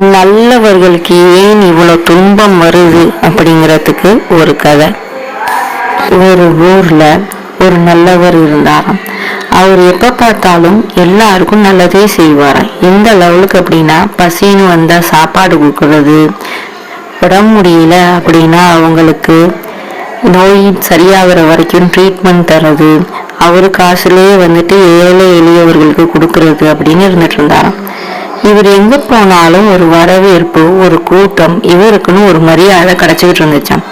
நல்லவர்களுக்கு ஏன் இவ்வளோ துன்பம் வருது அப்படிங்கிறதுக்கு ஒரு கதை. ஒரு ஊரில் ஒரு நல்லவர் இருந்தாராம். அவர் எப்போ பார்த்தாலும் எல்லாருக்கும் நல்லதே செய்வாராம். எந்த லெவலுக்கு அப்படின்னா பசின்னு வந்தால் சாப்பாடு கொடுக்கறது உடம்பு முடியல அப்படின்னா அவங்களுக்கு நோய் சரியாகிற வரைக்கும் ட்ரீட்மெண்ட் தர்றது அவர் காசுலேயே வந்துட்டு ஏழை எளியவர்களுக்கு கொடுக்கறது அப்படின்னு இருந்துட்டு இருந்தாராம். எங்க போனாலும் ஒரு வரவேற்பு ஒரு கூட்டம் இவருக்குன்னு ஒரு மரியாதை கிடைச்சிக்கிட்டு இருந்துச்சான்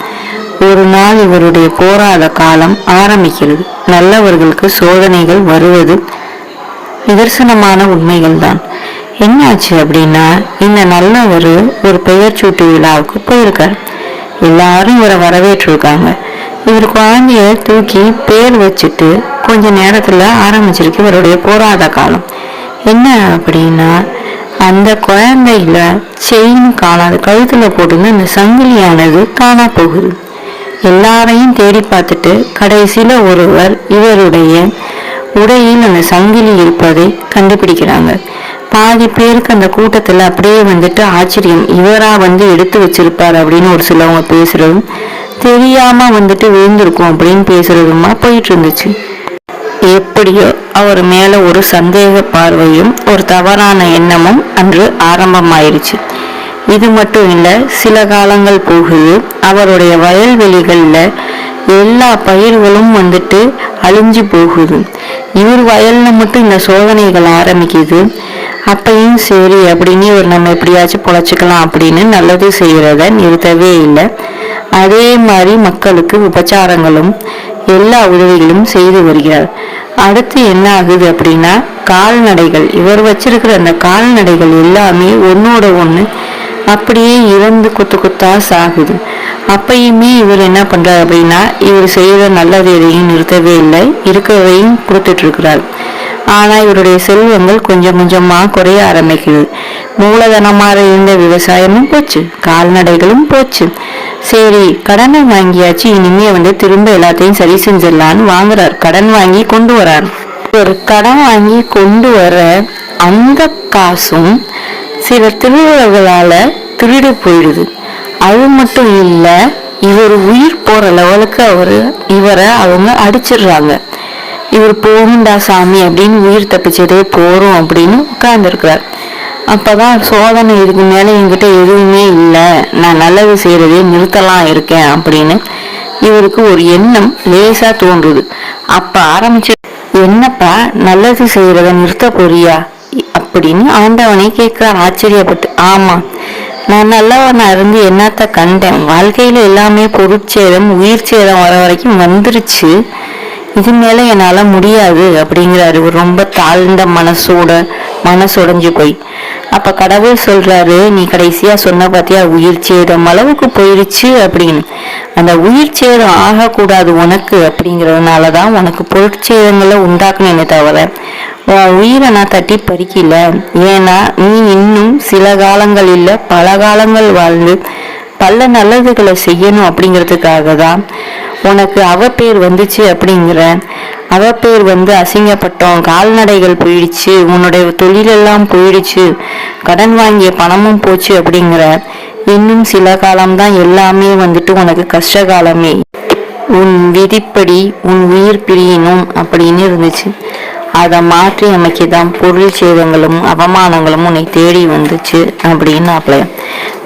ஒரு நாள் இவருடைய போராத காலம் ஆரம்பிக்கிறது. நல்லவர்களுக்கு சோதனைகள் வருவது நிதர்சனமான உண்மைகள் தான் என்னாச்சு அப்படின்னா இந்த நல்லவர் ஒரு பெயர் சூட்டு விழாவுக்கு போயிருக்கார். எல்லாரும் இவரை வரவேற்றிருக்காங்க. இவர் குழந்தைய தூக்கி பேர் வச்சுட்டு கொஞ்ச நேரத்தில் ஆரம்பிச்சிருக்கு இவருடைய போராத காலம். என்ன அப்படின்னா அந்த குழந்தையில செயின் காணாது கழுத்துல போட்டிருந்த அந்த சங்கிலியானது காணா போகுது. எல்லாரையும் தேடி பார்த்துட்டு கடைசியில ஒருவர் இவருடைய உடையில் அந்த சங்கிலி இருப்பதை கண்டுபிடிக்கிறாங்க. பாதி பேருக்கு அந்த கூட்டத்துல அப்படியே வந்துட்டு ஆச்சரியம். இவரா வந்து எடுத்து வச்சிருப்பார் அப்படின்னு ஒரு சிலவங்க பேசுறதும் தெரியாம வந்துட்டு விழுந்திருக்கும் அப்படின்னு பேசுறதுமா போயிட்டு இருந்துச்சு. எப்படியோ அவர் மேல ஒரு சந்தேக பார்வையும் ஒரு தவறான எண்ணமும் அன்று ஆரம்பமாயிருச்சு. இது மட்டும் இல்லை சில காலங்கள் போகுது அவருடைய வயல்வெளிகளில் எல்லா பயிர்களும் வந்துட்டு அழிஞ்சு போகுது. இவர் வயல்ல மட்டும் இந்த சோதனைகள் ஆரம்பிக்குது. அப்பையும் சரி அப்படின்னு இவர் நம்ம எப்படியாச்சும் பொழைச்சிக்கலாம் அப்படின்னு நல்லது செய்கிறத நிறுத்தவே இல்லை. அதே மாதிரி மக்களுக்கு உபச்சாரங்களும் எல்லா உதவிகளும் செய்து வருகிறார். அடுத்து என்ன ஆகுது அப்படின்னா கால்நடைகள். இவர் வச்சிருக்கிற அந்த கால்நடைகள் எல்லாமே ஒன்னோட ஒன்று அப்படியே இறந்து குத்து குத்தா சாகுது. அப்பயுமே இவர் என்ன பண்ணுறார் அப்படின்னா இவர் செய்கிற நல்லது எதையும் நிறுத்தவே இல்லை. இருக்கவையும் கொடுத்துட்ருக்கிறார். ஆனால் இவருடைய செல்வங்கள் கொஞ்சம் கொஞ்சமாக குறைய ஆரம்பிக்கிறது மூலதனமாக இருந்த விவசாயமும் போச்சு. கால்நடைகளும் போச்சு. சரி கடனை வாங்கியாச்சு இனிமே வந்து திரும்ப எல்லாத்தையும் சரி செஞ்சிடலான்னு வாங்குறார். கடன் வாங்கி கொண்டு வரார். ஒரு கடன் வாங்கி கொண்டு வர அந்த காசும் சில திருவிழாக்களால திருடு போயிடுது. அது மட்டும் இல்லை இவர் உயிர் போற லெவலுக்கு அவரு இவரை அவங்க அடிச்சிடுறாங்க. இவர் போகுண்டா சாமி அப்படின்னு உயிர் தப்பிச்சதே போறோம் அப்படின்னு உட்கார்ந்துருக்கிறார். அப்பதான் சோதனை இதுக்கு மேலே என்கிட்ட எதுவுமே இல்லை. நான் நல்லது செய்கிறதே நிறுத்தலாம் இருக்கேன் அப்படின்னு இவருக்கு ஒரு எண்ணம் லேசாக தோன்றுது. அப்போ ஆரம்பிச்சு என்னப்பா நல்லது செய்கிறத நிறுத்த போறியா அப்படின்னு ஆண்டவனை கேட்க ஆச்சரியப்பட்டு ஆமாம் நான் நல்லவனா இருந்து என்னத்த கண்டேன்? வாழ்க்கையில் எல்லாமே பொருட்சேதம் உயிர் சேதம் வர வரைக்கும் வந்துருச்சு. இது மேலே என்னால் முடியாது அப்படிங்கிறாரு ரொம்ப தாழ்ந்த மனசோட மனசுடைஞ்சு போய். அப்ப கடவுள் சொல்றாரு நீ கடைசியா சொன்ன பாத்தியா உயிர் சேதம் அளவுக்கு போயிடுச்சு அப்படின்னு. அந்த உயிர் சேதம் ஆகக்கூடாது உனக்கு அப்படிங்கறதுனாலதான் உனக்கு பொருட்சேதங்களை உண்டாக்குனேனே தவிர உன் உயிரை நான் தட்டி பறிக்கல. ஏன்னா நீ இன்னும் சில காலங்கள் இல்ல பல காலங்கள் வாழ்ந்து பல நல்லதுகளை செய்யணும் அப்படிங்கிறதுக்காக தான் உனக்கு அவ பேர் வந்துச்சு அப்படிங்கிற அவ பேர் வந்து அசிங்கப்பட்டோம். கால்நடைகள் போயிடுச்சு. உன்னுடைய தொழிலெல்லாம் போயிடுச்சு. கடன் வாங்கிய பணமும் போச்சு அப்படிங்கிற இன்னும் சில காலம்தான் எல்லாமே வந்துட்டு உனக்கு கஷ்ட காலமே உன் விதிப்படி உன் உயிர் பிரியணும் அப்படின்னு இருந்துச்சு. அதை மாற்றி அமைக்கதான் பொருள் சேதங்களும் அவமானங்களும் உன்னை தேடி வந்துச்சு அப்படின்னு அப்ளை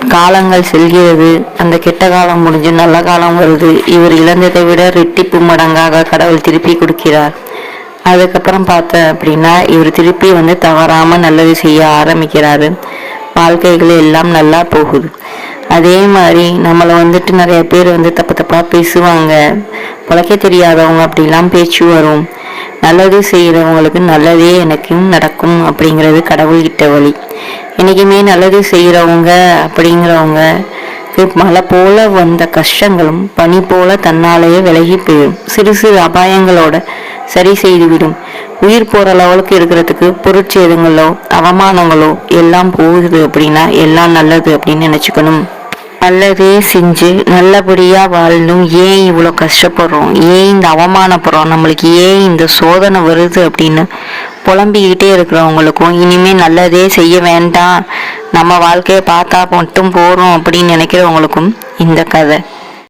காலங்கள் செல்கிறது. அந்த கெட்ட காலம் முடிஞ்சு நல்ல காலம் வருது. இவர் இழந்ததை விட ரெட்டிப்பு மடங்காக கடவுள் திருப்பி கொடுக்கிறார். அதுக்கப்புறம் பார்த்த அப்படின்னா இவர் திருப்பி வந்து தவறாம நல்லது செய்ய ஆரம்பிக்கிறாரு. வாழ்க்கைகள் எல்லாம் நல்லா போகுது. அதே மாதிரி நம்மளை வந்துட்டு நிறைய பேர் வந்து தப்பு தப்பா பேசுவாங்க. பிழைக்க தெரியாதவங்க அப்படிலாம் பேச்சு வரும். நல்லது செய்கிறவங்களுக்கு நல்லதே எனக்கும் நடக்கும் அப்படிங்கிறது கடவுள்கிட்ட வழி. என்றைக்குமே நல்லது செய்கிறவங்க அப்படிங்கிறவங்க மழை போல வந்த கஷ்டங்களும் பனி போல தன்னாலேயே விலகி போயிடும். சிறு சிறு அபாயங்களோட சரி செய்துவிடும். உயிர் போகிற லெவலுக்கு இருக்கிறதுக்கு பொருட்சேதங்களோ அவமானங்களோ எல்லாம் போகுது அப்படின்னா எல்லாம் நல்லது அப்படின்னு நினச்சிக்கணும். நல்லதே செஞ்சு நல்லபடியாக வாழணும். ஏன் இவ்வளோ கஷ்டப்படுறோம்? ஏன் இந்த அவமானப்படுறோம்? நம்மளுக்கு ஏன் இந்த சோதனை வருது அப்படின்னு புலம்பிக்கிட்டே இருக்கிறவங்களுக்கும் இனிமேல் நல்லதே செய்ய வேண்டாம். நம்ம வாழ்க்கையை பார்த்தா மட்டும் போகிறோம் அப்படின்னு நினைக்கிறவங்களுக்கும் இந்த கதை.